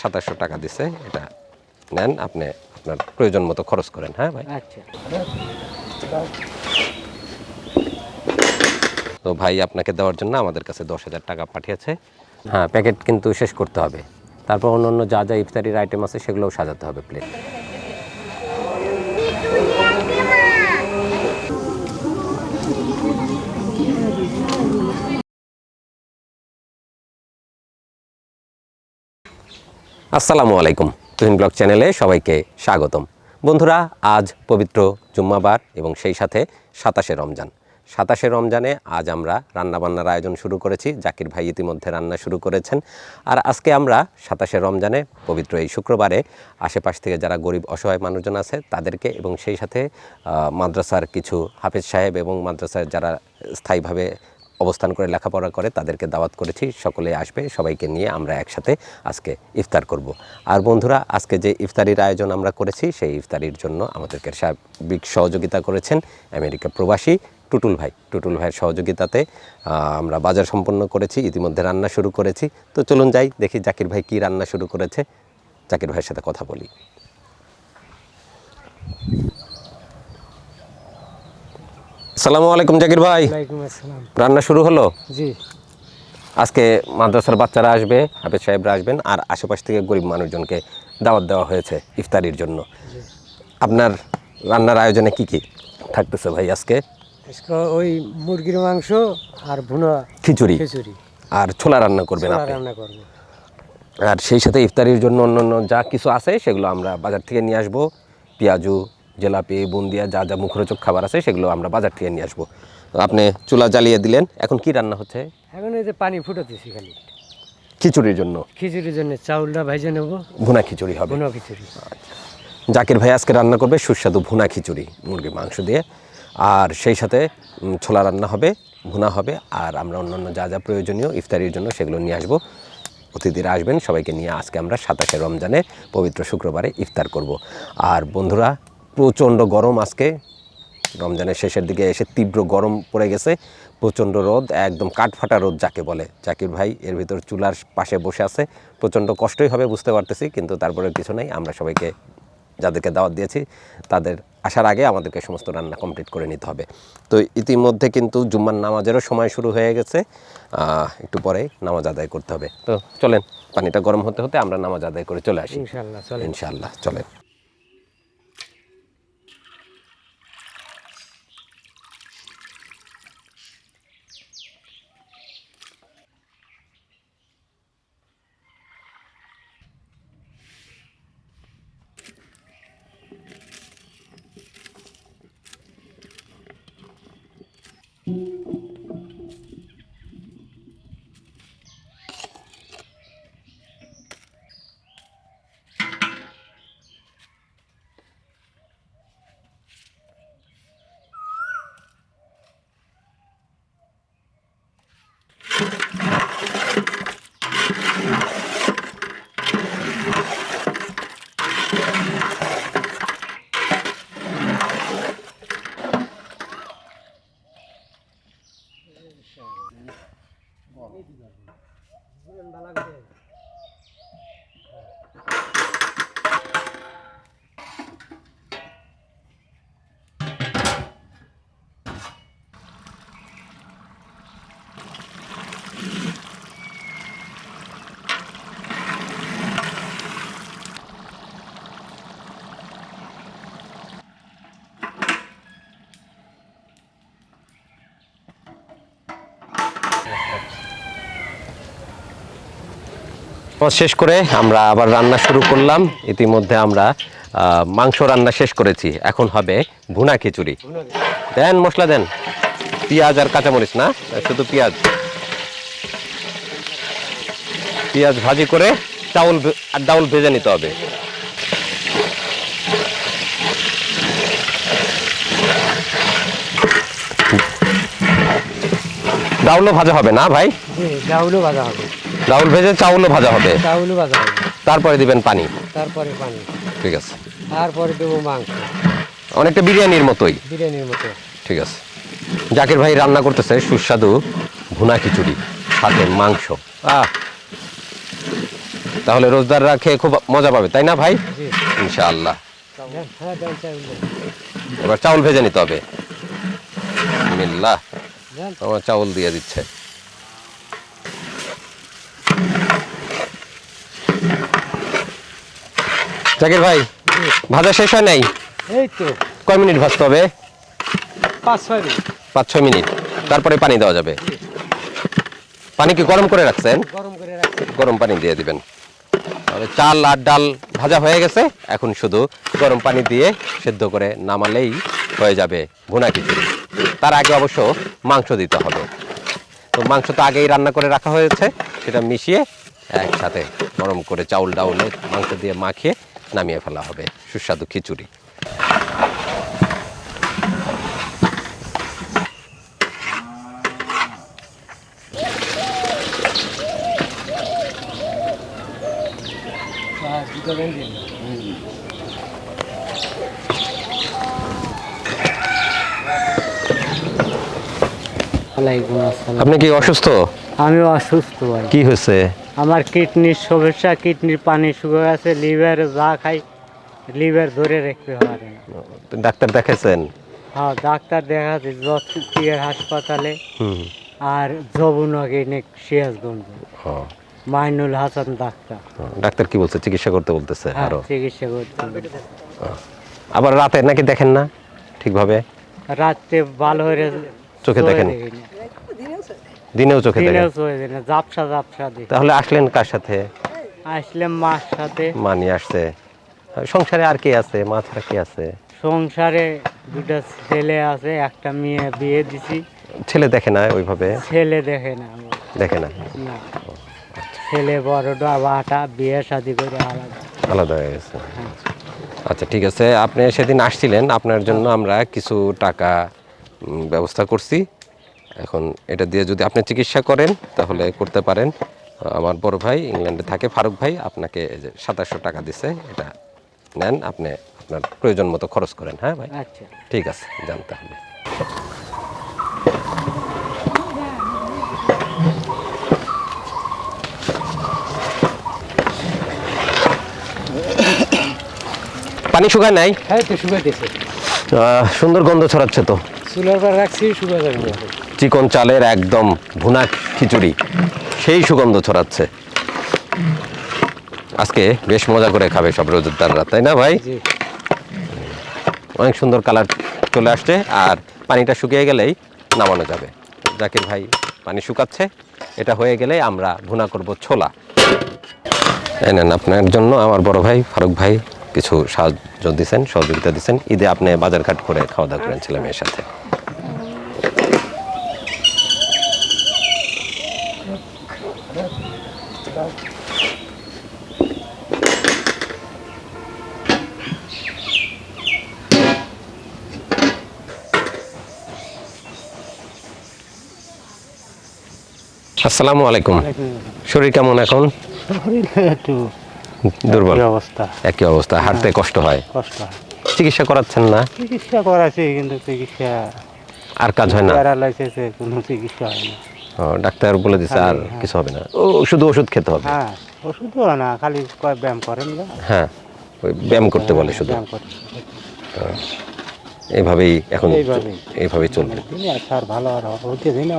সাতাশশো টাকা দিছে এটা নেন আপনি আপনার প্রয়োজন মতো খরচ করেন হ্যাঁ ভাই? আচ্ছা। তো ভাই আপনাকে দেওয়ার জন্য আমাদের কাছে দশ হাজার টাকা পাঠিয়েছে। হ্যাঁ প্যাকেট কিন্তু শেষ করতে হবে। তারপর অন্য অন্য যা যা ইফতারির আইটেম আছে সেগুলোও সাজাতে হবে প্লেট আসসালামু আলাইকুম। তুহিন ব্লগ চ্যানেলে সবাইকে স্বাগতম। বন্ধুরা, আজ পবিত্র জুম্মাবার এবং সেই সাথে সাতাশে রমজান। সাতাশে রমজানে আজ আমরা রান্নাবান্নার আয়োজন শুরু করেছি। জাকির ভাই ইতিমধ্যে রান্না শুরু করেছেন। আর আজকে আমরা সাতাশে রমজানে পবিত্র এই শুক্রবারে আশেপাশ থেকে যারা গরিব, অসহায় মানুষজন আছে, তাদেরকে এবং সেই সাথে মাদ্রাসার কিছু হাফেজ সাহেব এবং মাদ্রাসার যারা স্থায়ীভাবে অবস্থান করে লেখাপড়া করে তাদেরকে দাওয়াত করেছি, সকলে আসবে, সবাইকে নিয়ে আমরা একসাথে আজকে ইফতার করব। আর বন্ধুরা, আজকে যে ইফতারির আয়োজন আমরা করেছি, সেই ইফতারির জন্য আমাদেরকে সার্বিক সহযোগিতা করেছেন আমেরিকা প্রবাসী টুটুল ভাই। টুটুল ভাইয়ের সহযোগিতাতে আমরা বাজার সম্পন্ন করেছি, ইতিমধ্যে রান্না শুরু করেছি। তো চলুন যাই, দেখি জাকির ভাই কী রান্না শুরু করেছে। জাকির ভাইয়ের সাথে কথা বলি। আসসালামু আলাইকুম জাকির ভাই। রান্না শুরু হলো? জি। আজকে মাদ্রাসার বাচ্চারা আসবে হাফেজ সাহেবরা আসবেন আর আশেপাশ থেকে গরিব মানুষজনকে দাওয়াত দেওয়া হয়েছে ইফতারির জন্য। আপনার রান্নার আয়োজনে কি কি থাকতেছে ভাই আজকে? ওই মুরগির মাংস আর ভুনা খিচুড়ি। খিচুড়ি। আর ছোলা রান্না করবেন আপনি? রান্না আর সেই সাথে ইফতারির জন্য অন্যান্য যা কিছু আছে সেগুলো আমরা বাজার থেকে নিয়ে আসব। পেঁয়াজু জেলাপি বুন্দিয়া যা যা মুখরোচক খাবার আছে সেগুলো আমরা বাজার থেকে নিয়ে আসব। আপনি চুলা জ্বালিয়ে দিলেন এখন কি রান্না হচ্ছে? এখন এই যে পানি ফুটাতেছি খালি। খিচুড়ির জন্য? খিচুড়ির জন্য চাউলটা ভাইজে নেব। ভুনা খিচুড়ি হবে। ভুনা খিচুড়ি। জাকির ভাই আজকে রান্না করবে সুস্বাদু ভুনা খিচুড়ি মুরগির মাংস দিয়ে। আর সেই সাথে ছোলা রান্না হবে ভুনা হবে আর আমরা অন্যান্য যা যা প্রয়োজনীয় ইফতারির জন্য সেগুলো নিয়ে আসব। অতিথিরা আসবেন সবাইকে নিয়ে আজকে আমরা সাতাশে রমজানে পবিত্র শুক্রবারে ইফতার করব। আর বন্ধুরা প্রচণ্ড গরম আজকে। রমজানের শেষের দিকে এসে তীব্র গরম পড়ে গেছে। প্রচণ্ড রোদ একদম কাঠফাটা রোদ যাকে বলে। জাকির ভাই এর ভিতর চুলার পাশে বসে আছে। প্রচণ্ড কষ্টই হবে বুঝতে পারতেছি কিন্তু তারপরে কিছু নেই। আমরা সবাইকে যাদেরকে দাওয়াত দিয়েছি তাদের আসার আগে আমাদেরকে সমস্ত রান্না কমপ্লিট করে নিতে হবে। তো ইতিমধ্যে কিন্তু জুম্মার নামাজেরও সময় শুরু হয়ে গেছে। একটু পরেই নামাজ আদায় করতে হবে। তো চলেন পানিটা গরম হতে হতে আমরা নামাজ আদায় করে চলে আসি। ইনশাল্লাহ চলে ইনশাআল্লাহ চলেন শেষ করে আমরা আবার রান্না শুরু করলাম। ইতিমধ্যে আমরা মাংস রান্না শেষ করেছি। এখন হবে ভুনা খিচুড়ি। দেন, মশলা দেন। পেঁয়াজ আর কাঁচামরিচ, না? শুধু পেঁয়াজ। পেঁয়াজ ভাজি করে চাউল আর ডাউল ভেজে নিতে হবে। ডাউলও ভাজা হবে না ভাই? জি চাউলও ভাজা হবে। ডাউল ভেজে চাউলও ভাজা হবে। চাউলও ভাজা হবে। তারপরে দিবেন পানি। তারপরে পানি। ঠিক আছে। তারপরে দেবো মাংস। অনেকটা বিরিয়ানির মতোই। বিরিয়ানির মতো। ঠিক আছে। জাকির ভাই রান্না করতেছে সুস্বাদু ভুনা খিচুড়ি সাথে মাংস। আহ! তাহলে রোজদাররা খেয়ে খুব মজা পাবে তাই না ভাই? জি। ইনশাআল্লাহ। হ্যাঁ চাউল দেন। এবার চাউল ভেজে নিতে হবে। মিল্লা আমার চাউল দিয়ে দিচ্ছে। জাকির ভাই ভাজা শেষ হয় নাই? এই তো। কয় মিনিট ভাজতে হবে? পাঁচ ছয় মিনিট। পাঁচ ছয় মিনিট। তারপরে পানি দেওয়া যাবে। পানি কি গরম করে রাখছেন? গরম করে রাখছি। গরম পানি দিয়ে দিবেন। তাহলে চাল আর ডাল ভাজা হয়ে গেছে। এখন শুধু গরম পানি দিয়ে সেদ্ধ করে নামালেই হয়ে যাবে ভুনা খিচুড়ি। তার আগে অবশ্য মাংস দিতে হবে। তো মাংস তো আগেই রান্না করে রাখা হয়েছে। সেটা মিশিয়ে একসাথে গরম করে চাউল ডাউলে মাংস দিয়ে মাখিয়ে নামিয়ে ফেলা হবে। সুস্বাদু খিচুড়ি। আপনি কি অসুস্থ? আমি অসুস্থ কি হয়েছে? আমার কিডনির সমস্যা কিডনির পানি শুকিয়ে গেছে লিভার যা খাই লিভার ধরে রাখতে পারে ডাক্তার দেখাইছেন? হ্যাঁ ডাক্তার দেখাচ্ছে যশোর হাসপাতালে। আর যমুনাগিনিক সিরাজগঞ্জ। মাইনুল হাসান ডাক্তার। ডাক্তার কি বলছে? চিকিৎসা করতে বলতেছে হ্যাঁ আরও? চিকিৎসা করতে আবার রাতে নাকি দেখেন না ঠিকভাবে? রাত্রে ভালো হয়ে চোখে দেখেন? দেখি। দিনেও চোখে দেখেন? দিনেও চোখে দেখি জাপসা জাপসা দেখি। তাহলে আসলেন কার সাথে? আসলাম মার সাথে। মানি আসছে। সংসারে আর কে আছে? মা ছাড়া কে আছে? সংসারে দুটা ছেলে আছে একটা মেয়ে বিয়ে দিছি। ছেলে দেখে না ওইভাবে? ছেলে দেখে না দেখে না? না। ছেলে বড়টা বাটা বিয়ে শাদি করে আলাদা। আলাদা হয়ে গেছে। আচ্ছা ঠিক আছে। আপনি সেদিন আসছিলেন। আপনার জন্য আমরা কিছু টাকা ব্যবস্থা করছি। এখন এটা দিয়ে যদি আপনি চিকিৎসা করেন তাহলে করতে পারেন। আমার বড় ভাই ইংল্যান্ডে থাকে ফারুক ভাই আপনাকে এই যে সাতাশশো টাকা দিছে এটা নেন আপনি আপনার প্রয়োজন মতো খরচ করেন হ্যাঁ ভাই? আচ্ছা। ঠিক আছে জানতে হবে পানি শুকায় নাই? হ্যাঁ তো সুন্দর গন্ধ ছড়াচ্ছে তো। চুলার পর রাখছি শুকে যাবে। চিকন চালের একদম ভুনা খিচুড়ি। সেই সুগন্ধ ছড়াচ্ছে। আজকে বেশ মজা করে খাবে সব রোজদাররা তাই না ভাই? অনেক সুন্দর কালার চলে আসছে আর পানিটা শুকিয়ে গেলেই নামানো যাবে। জাকির ভাই পানি শুকাচ্ছে এটা হয়ে গেলে আমরা ভুনা করব ছোলা। এই নেন আপনার জন্য আমার বড় ভাই ফারুক ভাই কিছু সাহায্য দিচ্ছেন সহযোগিতা দিচ্ছেন ঈদে আপনি বাজারঘাট করে খাওয়া দাওয়া করেন ছেলে মেয়ের সাথে। আসসালামু আলাইকুম। শরীর কেমন এখন? একটু দুর্বল। অবস্থা। একই অবস্থা হাঁটতে কষ্ট হয়। কষ্ট হয়। চিকিৎসা করাচ্ছেন না? চিকিৎসা করাছি কিন্তু চিকিৎসা আর কাজ হয় না? প্যারালাইসিসে কোনো চিকিৎসা হয় না। ডাক্তার বলে দিছে আর কিছু হবে না। ও শুধু ওষুধ খেতে হবে? হ্যাঁ ওষুধও না খালি ব্যায়াম করেন না হ্যাঁ ওই ব্যায়াম করতে বলে শুধু। এইভাবেই এখন এইভাবেই। চলবে। আর ভালো আর হতে দিনে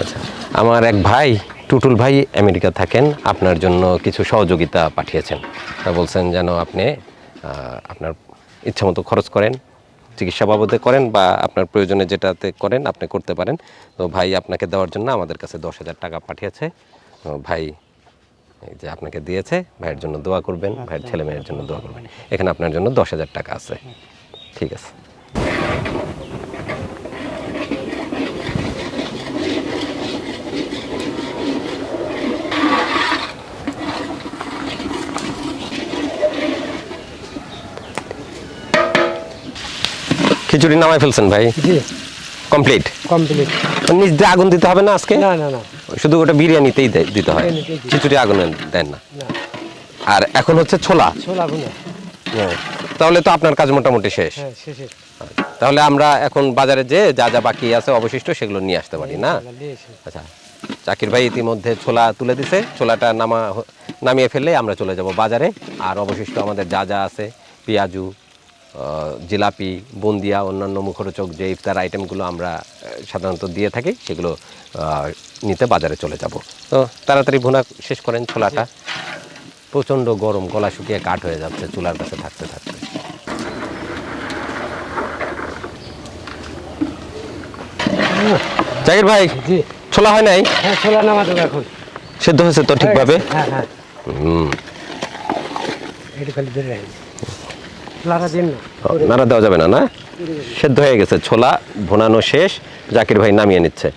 আচ্ছা আমার এক ভাই, টুটুল ভাই আমেরিকা থাকেন, আপনার জন্য কিছু সহযোগিতা পাঠিয়েছেন। তা বলছেন যেন আপনি আপনার ইচ্ছা মতো খরচ করেন, চিকিৎসা বাবদে করেন বা আপনার প্রয়োজনে যেটাতে করেন, আপনি করতে পারেন। তো ভাই আপনাকে দেওয়ার জন্য আমাদের কাছে দশ হাজার টাকা পাঠিয়েছে। ভাই যে আপনাকে দিয়েছে, ভাইয়ের জন্য দোয়া করবেন, ভাইয়ের ছেলে মেয়ের জন্য দোয়া করবেন। এখানে আপনার জন্য দশ হাজার টাকা আছে। ঠিক আছে। খিচুড়ি নামাই ফেলছেন ভাই? কমপ্লিট কমপ্লিট নিজ দিয়ে আগুন দিতে হবে না আজকে? না না না। শুধু ওটা বিরিয়ানিতেই দিতে হয়। খিচুড়ি আগুনে দেন না। আর এখন হচ্ছে ছোলা? ছোলা। তাহলে তো আপনার কাজ মোটামুটি শেষ। হ্যাঁ শেষে তাহলে আমরা এখন বাজারে যে যা যা বাকি আছে অবশিষ্ট সেগুলো নিয়ে আসতে পারি না? আচ্ছা। জাকির ভাই ইতিমধ্যে ছোলা তুলে দিছে। ছোলাটা নামা নামিয়ে ফেললে আমরা চলে যাব বাজারে। আর অবশিষ্ট আমাদের যা যা আছে পেঁয়াজু জিলাপি বুন্দিয়া অন্যান্য মুখরোচক যে ইফতার আইটেমগুলো আমরা সাধারণত দিয়ে থাকি সেগুলো নিতে বাজারে চলে যাব। তো তাড়াতাড়ি ভুনা শেষ করেন ছোলাটা প্রচণ্ড গরম গলা শুকিয়ে কাঠ হয়ে যাচ্ছে চুলার কাছে থাকতে থাকতে। জাকির ভাই ছোলা হয় নাই? হ্যাঁ ছোলা এখন। সেদ্ধ হয়েছে তো ঠিকভাবে? হ্যাঁ হ্যাঁ। হুম। এটা খালি ধরে নাড়া দেওয়া যাবে না না? সেদ্ধ হয়ে গেছে ছোলা ভোনানো শেষ জাকির ভাই নামিয়ে নিচ্ছে।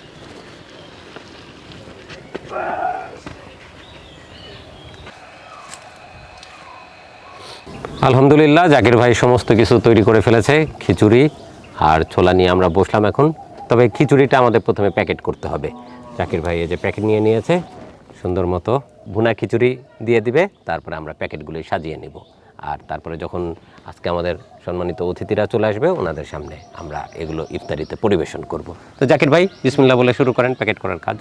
আলহামদুলিল্লাহ জাকির ভাই সমস্ত কিছু তৈরি করে ফেলেছে খিচুড়ি আর ছোলা নিয়ে আমরা বসলাম এখন। তবে খিচুড়িটা আমাদের প্রথমে প্যাকেট করতে হবে। জাকির ভাই এই যে প্যাকেট নিয়ে নিয়েছে সুন্দর মতো ভুনা খিচুড়ি দিয়ে দিবে তারপরে আমরা প্যাকেটগুলি সাজিয়ে নিব। আর তারপরে যখন আজকে আমাদের সম্মানিত অতিথিরা চলে আসবে ওনাদের সামনে আমরা এগুলো ইফতারিতে পরিবেশন করব। তো জাকির ভাই বিসমিল্লাহ বলে শুরু করেন প্যাকেট করার কাজ।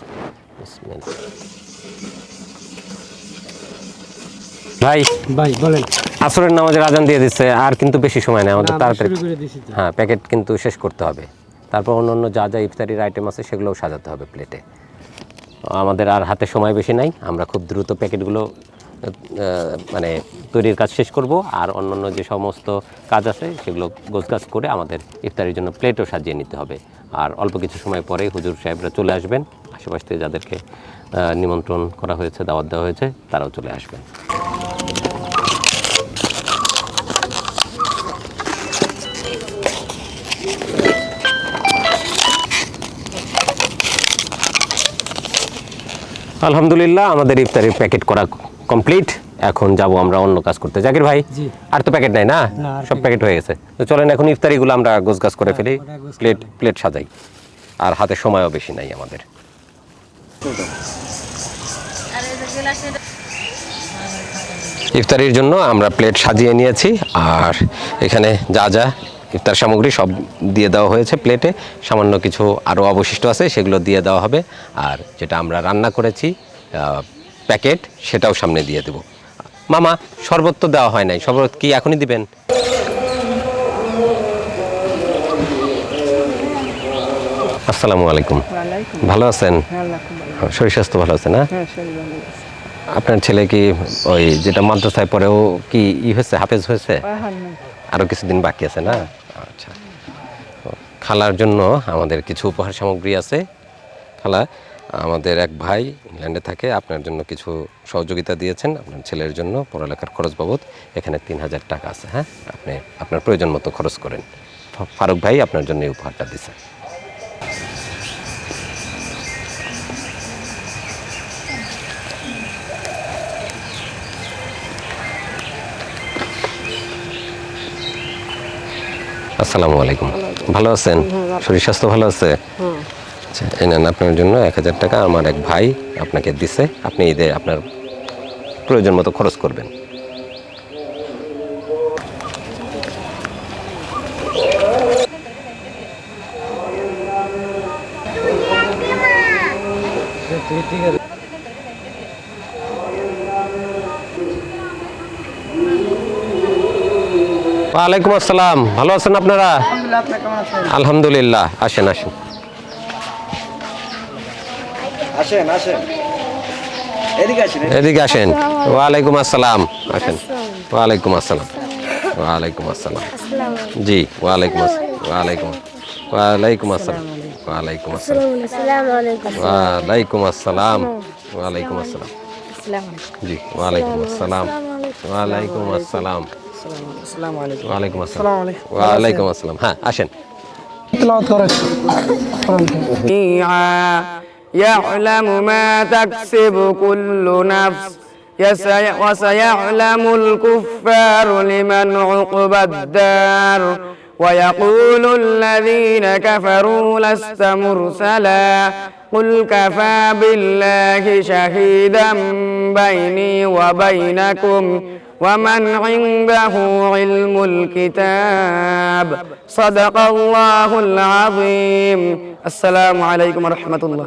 ভাই ভাই বলেন। আসরের নামাজের আজান দিয়ে দিচ্ছে আর কিন্তু বেশি সময় নেই আমাদের তাড়াতাড়ি। হ্যাঁ প্যাকেট কিন্তু শেষ করতে হবে। তারপর অন্য অন্য যা যা ইফতারির আইটেম আছে সেগুলোও সাজাতে হবে প্লেটে আমাদের আর হাতে সময় বেশি নাই আমরা খুব দ্রুত প্যাকেটগুলো মানে তৈরির কাজ শেষ করব আর অন্যান্য যে সমস্ত কাজ আছে সেগুলো গোছগাছ করে আমাদের ইফতারির জন্য প্লেটও সাজিয়ে নিতে হবে। আর অল্প কিছু সময় পরে হুজুর সাহেবরা চলে আসবেন। আশেপাশ থেকে যাদেরকে নিমন্ত্রণ করা হয়েছে, দাওয়াত দেওয়া হয়েছে, তারাও চলে আসবেন। আলহামদুলিল্লাহ, আমাদের ইফতারির প্যাকেট করা কমপ্লিট এখন যাব আমরা অন্য কাজ করতে। জাকির ভাই আর তো প্যাকেট নাই না? সব প্যাকেট হয়ে গেছে। তো চলেন এখন ইফতারিগুলো আমরা গোছগাছ করে ফেলি প্লেট প্লেট সাজাই। আর হাতে সময়ও বেশি নাই আমাদের। ইফতারির জন্য আমরা প্লেট সাজিয়ে নিয়েছি আর এখানে যা যা ইফতার সামগ্রী সব দিয়ে দেওয়া হয়েছে প্লেটে সামান্য কিছু আরও অবশিষ্ট আছে সেগুলো দিয়ে দেওয়া হবে। আর যেটা আমরা রান্না করেছি প্যাকেট সেটাও সামনে দিয়ে দেব। মামা শরবত তো দেওয়া হয় নাই শরবত কি এখনই দিবেন? আসসালামু আলাইকুম। ভালো আছেন? শরীর স্বাস্থ্য ভালো আছে না? আপনার ছেলে কি ওই যেটা মাদ্রাসায় পড়েও কি ই হয়েছে হাফেজ হয়েছে? আরও কিছুদিন বাকি আছে না? আচ্ছা। খালার জন্য আমাদের কিছু উপহার সামগ্রী আছে। খালা আমাদের এক ভাই ইংল্যান্ডে থাকে আপনার জন্য কিছু সহযোগিতা দিয়েছেন আপনার ছেলের জন্য পড়ালেখার খরচ বাবদ এখানে তিন হাজার টাকা আছে হ্যাঁ? আপনি আপনার প্রয়োজন মতো খরচ করেন। ফারুক ভাই আপনার জন্য এই উপহারটা দিছে আসসালামু আলাইকুম। ভালো আছেন? শরীর স্বাস্থ্য ভালো আছে? আচ্ছা এই নেন আপনার জন্য এক হাজার টাকা। আমার এক ভাই আপনাকে দিছে। আপনি ঈদে আপনার প্রয়োজন মতো খরচ করবেন। ওয়ালাইকুম আসসালাম। ভালো আছেন আপনারা? আলহামদুলিল্লাহ আসেন আসেন। আসেন আসেন এদিকে আসেন ওয়ালাইকুম আসসালাম আসেন ওয়ালাইকুম আসসালাম ওয়ালাইকুম আসসালাম জি ওয়ালাইকুম আসসালাম ওয়ালাইকুম ওয়ালাইকুম আসসালাম ওয়ালাইকুম আসসালাম ওয়ালাইকুম আসসালাম ওয়ালাইকুম আসসালাম জি ওয়ালাইকুম আসসালাম ওয়ালাইকুম আসসালাম ওয়ালাইকুম আসসালাম ওয়ালাইকুম আসসালাম হ্যাঁ আসেন তেলাওয়াত করেন يعلم ما تكسب كل نفس. وسيعلم الكفار لمن عقبى الدار. ويقول الذين كفروا لست مرسلا. قل كفى بالله شهيدا بيني وبينكم. ومن عنده علم الكتاب. صدق الله العظيم. السلام عليكم ورحمة الله.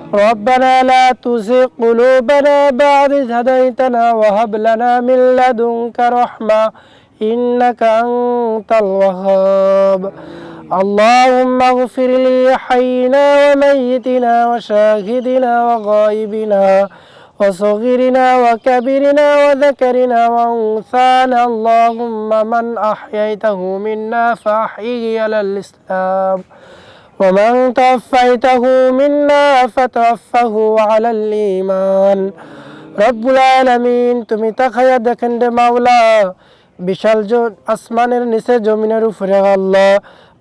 ربنا لا تزغ قلوبنا بعد إذ هديتنا وهب لنا من لدنك رحمة إنك أنت الوهاب اللهم اغفر لي حينا وميتنا وشاهدنا وغائبنا وصغيرنا وكبرنا وذكرنا وأنثانا اللهم من أحييته منا فأحيه على الإسلام ومن توفيته منا فتوفه على الإيمان রব্বুল আলামিন তুমি তাকায়া দেখেন রে মাওলা বিশাল জ- আসমানের নিচে জমিনের উপরে আল্লাহ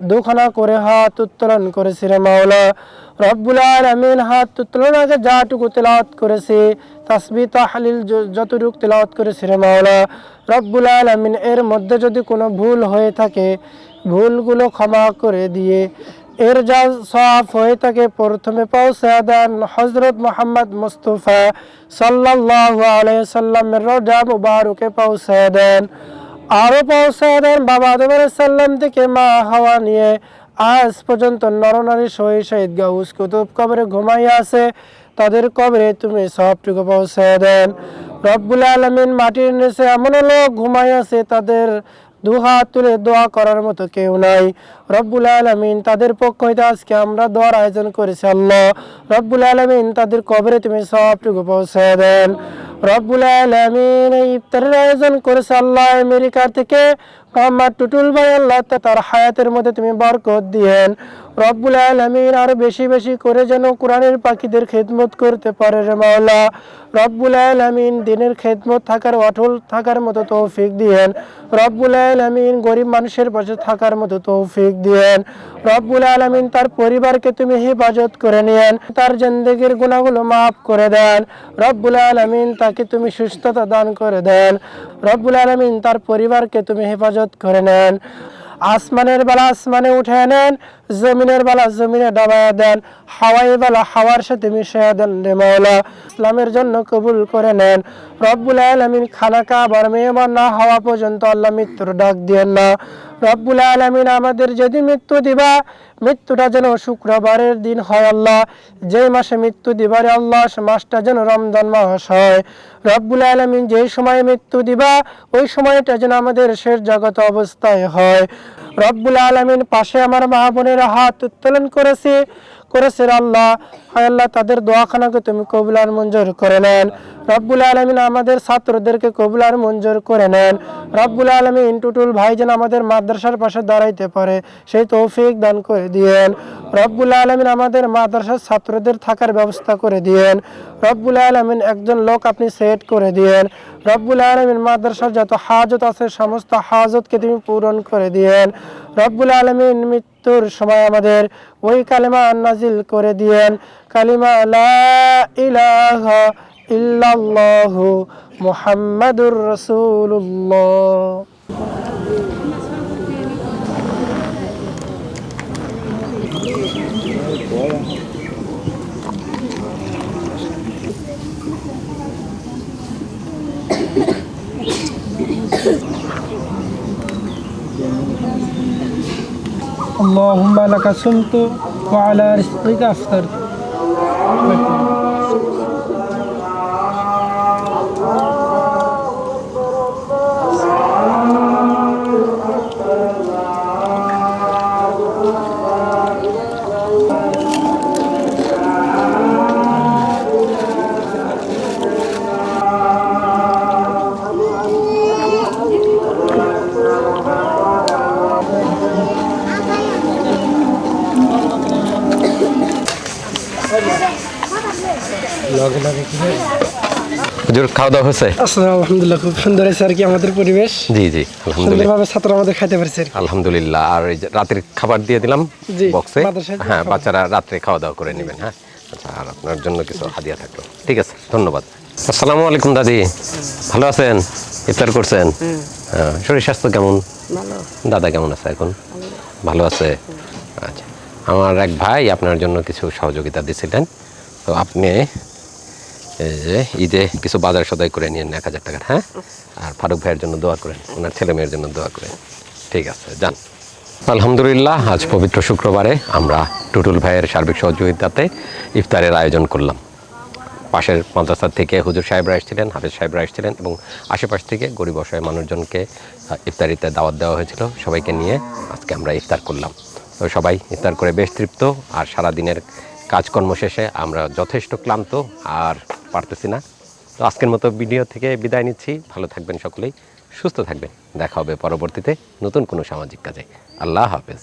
দুখানা করে হাত উত্তোলন করেছে রে মাওলা রব্বুল আলামিন হাত উত্তোলন আগে যাটুকু তেলাওয়াত করেছে তাসবি তাহলিল য- যতটুকু তেলাওয়াত করেছে রে মাওলা রব্বুল আলামিন এর মধ্যে যদি কোনো ভুল হয়ে থাকে ভুলগুলো ক্ষমা করে দিয়ে এর যা সব হয়ে থাকে প্রথমে পৌঁছে দেন হজরত মোহাম্মদ মুস্তফা সাল্লাহ আলাইসাল্লামের রোজা মুবারকে পৌঁছে দেন। আরও পৌঁছে দেন বাবা আদম সাল্লাম থেকে মা হাওয়া নিয়ে। আজ পর্যন্ত নরনারী শহীদ শহীদ গাউস কুতুব কবরে ঘুমাইয়া আছে। তাদের কবরে তুমি সবটুকু পৌঁছে দেন। রব্বুল আলমিন মাটির নিচে এমন লোক ঘুমাই আছে, তাদের দু হাত তুলে দোয়া করার মতো কেউ নাই। রব্বুল আলমিন তাদের পক্ষ হইতে আজকে আমরা দোয়ার আয়োজন করেছি, আল্লাহ। রব্বুল আলমিন তাদের কবরে তুমি সবটুকু পৌঁছে দেন। রব্বুল আলমিন ইফতারের আয়োজন করেছে, আল্লাহ, আমেরিকা থেকে মোহাম্মদ টুটুল ভাই, আল্লাহ তার হায়াতের মধ্যে তুমি বরকত দিয়েন। রব্বুল আলমিন আরও বেশি বেশি করে যেন কোরআনের পাখিদের খেদমত করতে পারে রে মাওলা। রব্বুল আলমিন দিনের খেদমত থাকার, অটল থাকার মতো তৌফিক দিয়েন। রব্বুল আলমিন গরিব মানুষের পাশে থাকার মতো তৌফিক দিয়েন। রব্বুল আলমিন তার পরিবারকে তুমি হেফাজত করে নিয়েন। তার জিন্দগির গুণাগুলো মাফ করে দেন। রব্বুল আলমিন তাকে তুমি সুস্থতা দান করে দেন। রব্বুল আলমিন তার পরিবারকে তুমি হেফাজত করে নেন। আসমানের বেলা আসমানে উঠে নেন, জমিনের বেলা জমিনে ডাবায়া দেন হাওয়াই বেলা হাওয়ার সাথে মিশিয়ে দেন রে মাওলা। ইসলামের জন্য কবুল করে নেন। রব্বুল আলমিন খানা কাবার মেহমান না হওয়া পর্যন্ত আল্লাহ মৃত্যুর ডাক দিয়েন না। রব্বুল আলমিন আমাদের যদি মৃত্যু দিবা, মৃত্যুটা যেন শুক্রবারের দিন হয় আল্লাহ। যে মাসে মৃত্যু দিবারে আল্লাহ, সে মাসটা যেন রমজান মাস হয়। রব্বুল আলমিন যেই সময়ে মৃত্যু দিবা, ওই সময়টা যেন আমাদের শেষ জগত অবস্থায় হয়। রব্বুল আলমিন পাশে আমার মা বোনের হাত উত্তোলন করেছে। করেছে আল্লাহ। হায় আল্লাহ, তাদের দোয়াখানাকে তুমি কবুলার মঞ্জুর করে নেন। রব্বুল আলমিন আমাদের ছাত্রদেরকে কবুলার মঞ্জুর করে নেন। রব্বুল আলমিন টুটুল ভাই যেন আমাদের মাদ্রাসার পাশে দাঁড়াইতে পারে, সেই তৌফিক দান করে দিয়েন। রব্বুল আলমিন আমাদের মাদ্রাসার ছাত্রদের থাকার ব্যবস্থা করে দিয়েন। রব্বুল আলমিন একজন লোক আপনি সেট করে দিয়েন। রব্বুল আলমিন মাদ্রাসার যত হাজত আছে, সমস্ত হাজতকে তুমি পূরণ করে দিয়েন। রব্বুল আলমিন মৃত্যুর সময় আমাদের ওই কালিমা নাজিল করে দিয়েন কালিমা লা ইলাহা ইল্লাল্লাহু মুহাম্মাদুর রাসূলুল্লাহ اللهم لك صمت وعلى رزقك أفطرت হুজুর খাওয়া দাওয়া হয়েছে? আসসালাম আলহামদুলিল্লাহ খুব সুন্দর হয়েছে আর কি আমাদের পরিবেশ। জি জি আলহামদুলিল্লাহ। ছাত্র আমাদের খাইতে পারছে আলহামদুলিল্লাহ। আর রাতের খাবার দিয়ে দিলাম বক্সে হ্যাঁ বাচ্চারা রাত্রে খাওয়া দাওয়া করে নেবেন হ্যাঁ? আচ্ছা আর আপনার জন্য কিছু হাদিয়া থাকল। ঠিক আছে ধন্যবাদ। আসসালামু আলাইকুম দাদি। ভালো আছেন? ইফতার করছেন? হ্যাঁ, শরীর স্বাস্থ্য কেমন? দাদা কেমন আছে এখন? ভালো আছে? আমার এক ভাই আপনার জন্য কিছু সহযোগিতা দিয়েছিলেন। তো আপনি এই যে ঈদে কিছু বাজার সদাই করে নিন এক হাজার টাকার হ্যাঁ? আর ফারুক ভাইয়ের জন্য দোয়া করেন ওনার ছেলে মেয়ের জন্য দোয়া করেন। ঠিক আছে যান। আলহামদুলিল্লাহ আজ পবিত্র শুক্রবারে আমরা টুটুল ভাইয়ের সার্বিক সহযোগিতাতে ইফতারের আয়োজন করলাম। পাশের মাদ্রাসা থেকে হুজুর সাহেবরা এসেছিলেন হাফিজ সাহেবরা এসেছিলেন এবং আশেপাশ থেকে গরিব অসহায় মানুষজনকে ইফতারিতে দাওয়াত দেওয়া হয়েছিল। সবাইকে নিয়ে আজকে আমরা ইফতার করলাম। সবাই ইফতার করে বেশ তৃপ্ত, আর সারা দিনের কাজকর্ম শেষে আমরা যথেষ্ট ক্লান্ত আর পারতেছি না। তো আজকের মতো ভিডিও থেকে বিদায় নিচ্ছি। ভালো থাকবেন সকলেই, সুস্থ থাকবেন। দেখা হবে পরবর্তীতে নতুন কোনো সামাজিক কাজে। আল্লাহ হাফেজ।